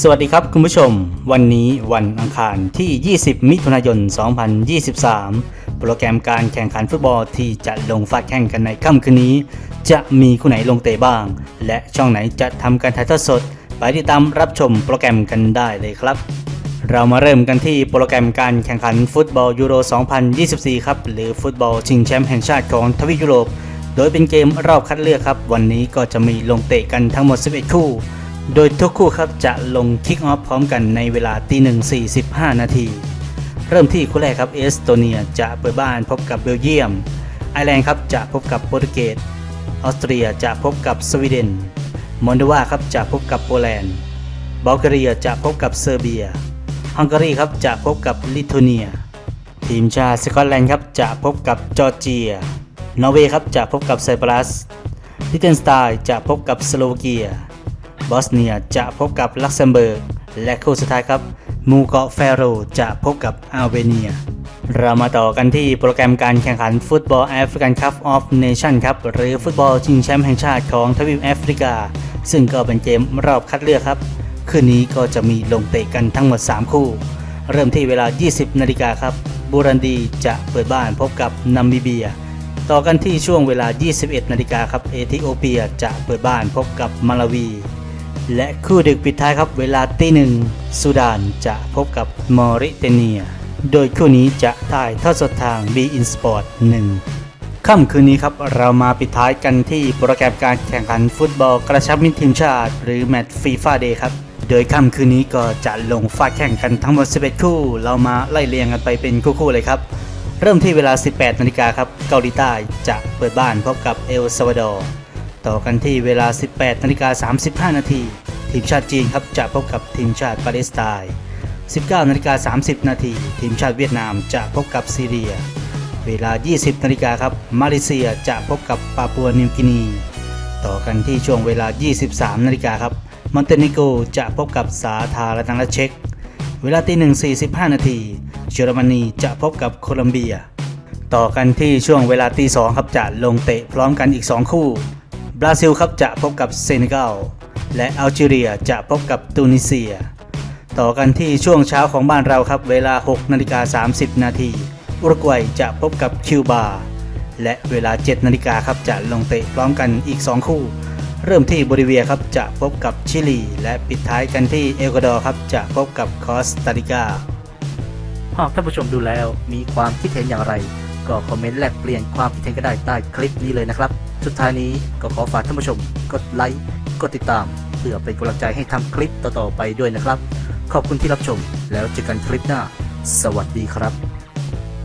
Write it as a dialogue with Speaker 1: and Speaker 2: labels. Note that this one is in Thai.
Speaker 1: สวัสดีครับคุณผู้ชม วันนี้วันอังคารที่ 20 มิถุนายน 2023 โปรแกรมการแข่งขันฟุตบอลที่จะลงฟาดแข่งกันในค่ำคืนนี้ จะมีคู่ไหนลงเตะบ้าง และช่องไหนจะทำการถ่ายทอดสด ไปติดตามรับชมโปรแกรมกันได้เลยครับ เรามาเริ่มกันที่โปรแกรมการแข่งขันฟุตบอลยูโร 2024 ครับ หรือฟุตบอลชิงแชมป์แห่งชาติของทวีปยุโรป โดยเป็นเกมรอบคัดเลือกครับ วันนี้ก็จะมีลงเตะกันทั้งหมด 11 คู่ โดยทุกคู่ครับจะลงคิกออฟพร้อมกันในเวลาตีหนึ่ง45 นาที เริ่มที่คู่แรกครับเอสโตเนียจะเปิดบ้านพบกับเบลเยียม ไอร์แลนด์ครับจะพบกับโปรตุเกส ออสเตรียจะพบกับสวีเดน มอนโดวาครับจะพบกับโปแลนด์ บัลแกเรียจะพบกับเซอร์เบีย ฮังการีครับจะพบกับลิทัวเนีย ทีมชาติสกอตแลนด์ครับจะพบกับจอร์เจีย นอร์เวย์ครับจะพบกับไซปรัส ลิเทนสไตน์จะพบกับสโลวาเกีย บอสเนียจะพบกับลักเซมเบิร์ก และคู่สุดท้ายครับมูเกาะแฟโรจะพบกับอัลเบเนีย เรามาต่อกันที่โปรแกรมการแข่งขันฟุตบอลแอฟริกันคัพออฟเนชั่นครับหรือฟุตบอลชิงแชมป์แห่งชาติของทวีปแอฟริกา ซึ่งก็เป็นเกมรอบคัดเลือกครับ คืนนี้ก็จะมีลงเตะกันทั้งหมด 3 คู่ เริ่มที่เวลา 20 นาฬิกาครับบูรันดีจะเปิดบ้านพบกับนัมบิเบีย ต่อกันที่ช่วงเวลา 21 นาฬิกาครับเอธิโอเปียจะเปิดบ้านพบกับมาลาวี และคู่ดึกปิดท้ายครับเวลาตีหนึ่งสุดานจะพบกับมอริเตเนีย โดยคู่นี้จะถ่ายทอดสดทาง B In Sport 1ค่ำคืนนี้ครับเรามาปิดท้ายกันที่โปรแกรมการแข่งขันฟุตบอลกระชับมิตรทีมชาติ หรือแมตช์ฟีฟ่าเดย์ครับ โดยค่ำคืนนี้ก็จะลงฟาดแข่งกันทั้งหมด 11 คู่ เรามาไล่เรียงกันไปเป็นคู่ๆเลยครับ เริ่มที่เวลา 18 นาฬิกาครับ เกาหลีใต้จะเปิดบ้านพบกับเอลซาวาดอร์ ต่อกันที่เวลา 18 นาฬิกา 35 นาทีทีมชาติจีนครับจะพบกับทีมชาติปาเลสไตน์19นาฬิกา30 นาทีทีมชาติเวียดนามจะพบกับซีเรีย เวลา 20นาฬิกาครับ มาเลเซียจะพบกับปาปัวนิวกินี ต่อกันที่ช่วงเวลา 23นาฬิกาครับ มอนเตเนโกจะพบกับสาธารณรัฐเช็ก เวลาตีหนึ่ง45 นาทีเยอรมนีจะพบกับโคลัมเบีย ต่อกันที่ช่วงเวลาตีสองครับจะลงเตะพร้อมกันอีก 2 คู่ บราซิลครับจะพบกับเซเนกัลและอัลจีเรียจะพบกับตูนิเซีย ต่อกันที่ช่วงเช้าของบ้านเราครับ เวลา6นาฬิกา30 นาทีอุรุกวัยจะพบกับคิวบา และเวลา7นาฬิกาครับจะลงเตะพร้อมกันอีก 2 คู่ เริ่มที่โบลิเวียครับจะพบกับชิลี และปิดท้ายกันที่เอกวาดอร์ครับจะพบกับคอสตาริกา
Speaker 2: หากท่านผู้ชมดูแล้วมีความคิดเห็นอย่างไร ก็คอมเมนต์แลกเปลี่ยนความคิดเห็นก็ได้ใต้คลิปนี้เลยนะครับ สุดท้ายนี้ก็ขอฝากท่านผู้ชมกดไลค์กดติดตามเพื่อเป็นกำลังใจให้ทำคลิปต่อๆไปด้วยนะครับ ขอบคุณที่รับชมแล้วเจอกันคลิปหน้า สวัสดีครับ